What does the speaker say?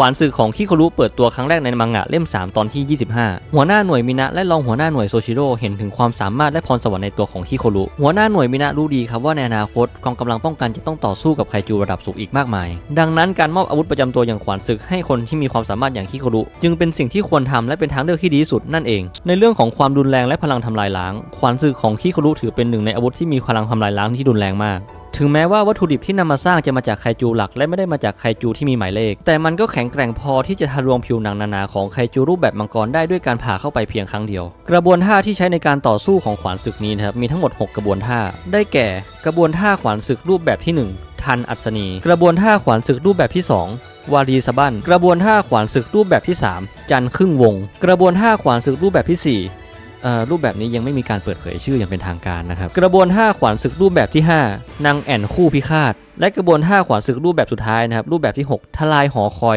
วานศึกของคิโครุเปิดตัวครั้งแรกในมังงะเล่ม 3 ตอนที่ 25 หัวหน้าหน่วยมินะและรองหัวหน้าหน่วยโซชิโร่เห็นถึงความสามารถและพรสวรรค์ในตัวของคิโครุหัวหน้าหน่วยมินะรู้ดีครับว่าในอนาคตกองกำลังป้องกันจะต้องต่อสู้กับไคจูระดับสูงอีกมากมาย ดังนั้นการมอบอาวุธประจำตัวอย่างขวานศึกให้คนที่มีความสามารถอย่างคิโครุจึงเป็นสิ่งที่ควรทำและเป็นทางเลือกที่ดีที่สุดนั่นเอง ในเรื่องของความรุนแรงและพลังทำลายล้างขวานศึกของคิโครุถือเป็นหนึ่งในอาวุธที่มีพลังทำลายล้างที่รุนแรงมาก ถึงแม้ว่าวัตถุดิบที่นำมาสร้างจะมาจากไคจูหลัก และไม่ได้มาจากไคจูที่มีหมายเลข แต่มันก็แข็งแกร่งพอที่จะทะลวงผิวหนังนานาของไคจูรูปแบบมังกรได้ด้วยการผ่าเข้าไปเพียงครั้งเดียว กระบวนท่าที่ใช้ในการต่อสู้ของขวานศึกนี้นะครับมีทั้งหมด 6 กระบวนท่า ได้แก่ กระบวนท่าขวานศึกรูปแบบที่ 1 ทันอัศนี กระบวนท่าขวานศึกรูปแบบที่ 2วารีสะบันกระบวนท่าขวานศึกรูปแบบที่ 3 จันครึ่งวง กระบวนท่าขวานศึกรูปแบบที่ 4 รูปแบบนี้ยังไม่มีการเปิดเผยชื่ออย่างเป็นทางการนะครับ กระบวนท่าขวานศึกรูปแบบที่ 5นางแอ่นคู่พิฆาต และกระบวนท่าขวานศึกรูปแบบสุดท้ายนะครับ รูปแบบที่ 6 ทลายหอคอย